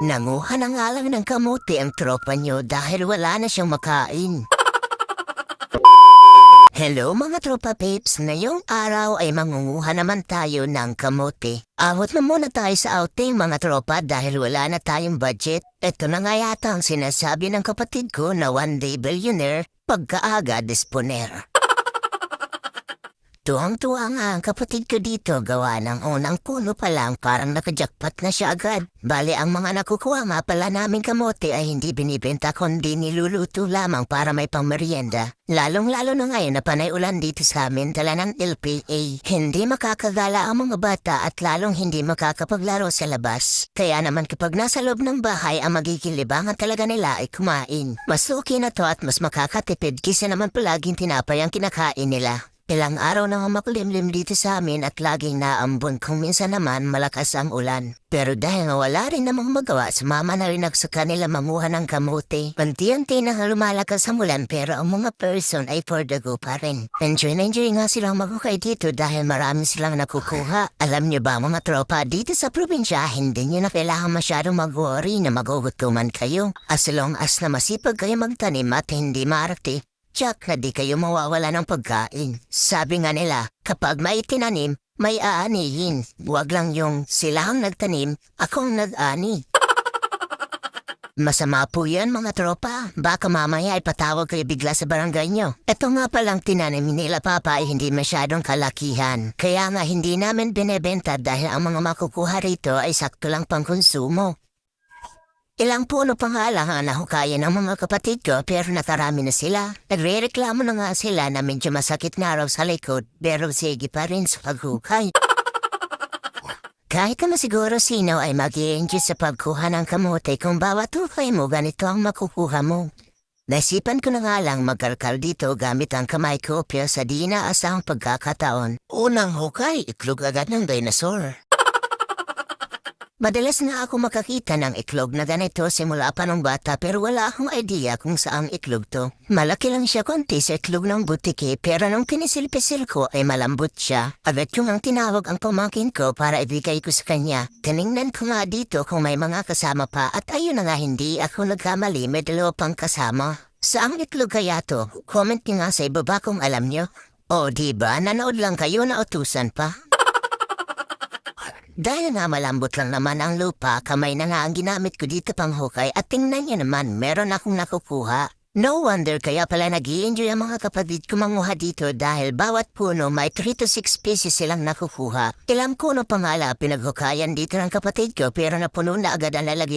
Nanguha na nga lang ng kamote ang tropa nyo dahil wala na siyang makain. Hello mga tropa peeps, ngayong araw ay mangunguha naman tayo ng kamote. Awat na muna tayo sa outing mga tropa dahil wala na tayong budget. Ito na nga yata ang sinasabi ng kapatid ko na one day billionaire pagkaaga disponer. Tuwang-tuwa nga ang kapatid ko dito gawa ng unang puno pa lang parang nakajakpat na siya agad. Bali ang mga nakukuha nga pala naming kamote ay hindi binibenta kundi niluluto lamang para may pangmerienda. Lalong-lalo na ngayon na panay ulan dito sa amin dala ng LPA. Hindi makakagala ang mga bata at lalong hindi makakapaglaro sa labas. Kaya naman kapag nasa loob ng bahay ang magiging talaga nila ay kumain. Mas okay na to at mas makakatipid kisa naman palaging tinapay ang kinakain nila. Ilang araw na nga makulimlim dito sa amin at laging naambon kung minsan naman malakas ang ulan. Pero dahil wala rin namang magawa, sumama na rin ako sa kanila manguha ng kamote. Panti-unti na lumalakas ang ulan pero ang mga person ay for the go pa rin. Enjoy na enjoy nga silang magukay dito dahil marami silang nakukuha. Alam niyo ba mga tropa, dito sa probinsya hindi niyo na kailangan masyadong mag-worry na magugutuman kayo. As long as na masipag kayo magtanim at hindi marati, Na di kayo mawawala ng pagkain. Sabi nga nila, kapag may tinanim, may aanihin. Huwag lang yung sila ang nagtanim, akong nag-ani. Masama po yan mga tropa. Baka mamaya ay patawag kayo bigla sa barangay nyo. Ito nga palang tinanim nila papa ay hindi masyadong kalakihan. Kaya nga hindi namin binebenta dahil ang mga makukuha rito ay sakto lang pang konsumo. Ilang puno pa nga lang ang ng mga kapatid ko pero nakarami na sila. Nagre-reklamo na nga sila na medyo masakit nga raw sa likod pero sige pa rin sa paghukay. Kahit na siguro sino ay mag sa pagkuha ng kamote kung bawat hukay mo ganito ang makukuha mo. Naisipan ko na nga lang magkalkal dito gamit ang kamay ko pero sa di inaasahang pagkakataon. Unang hukay, iklog agad ng dinosaur. Madalas na ako makakita ng iklog na ganito simula pa nung bata pero wala akong idea kung saang iklog to. Malaki lang siya konti sa iklog ng butiki pero nung kinisilpisil ko ay malambot siya. Agad ko ang tinawag ang pamangkin ko para ibigay ko sa kanya. Tiningnan ko nga dito kung may mga kasama pa at ayun na nga hindi ako nagkamali may dalawa pang kasama. Saang iklog kaya to? Comment niyo nga sa ibaba kung alam nyo. O di ba nanood lang kayo na utusan pa? Dahil nga malambot lang naman ang lupa, kamay na nga ang ginamit ko dito pang hukay at tingnan niyo naman, meron akong nakukuha. No wonder kaya pala nag enjoy ang mga kapatid ko manguha dito dahil bawat puno may 3 to 6 pieces silang nakukuha. Ilang kuno pa nga lang pinaghukayan dito ng kapatid ko pero napuno na agad ang lalagyan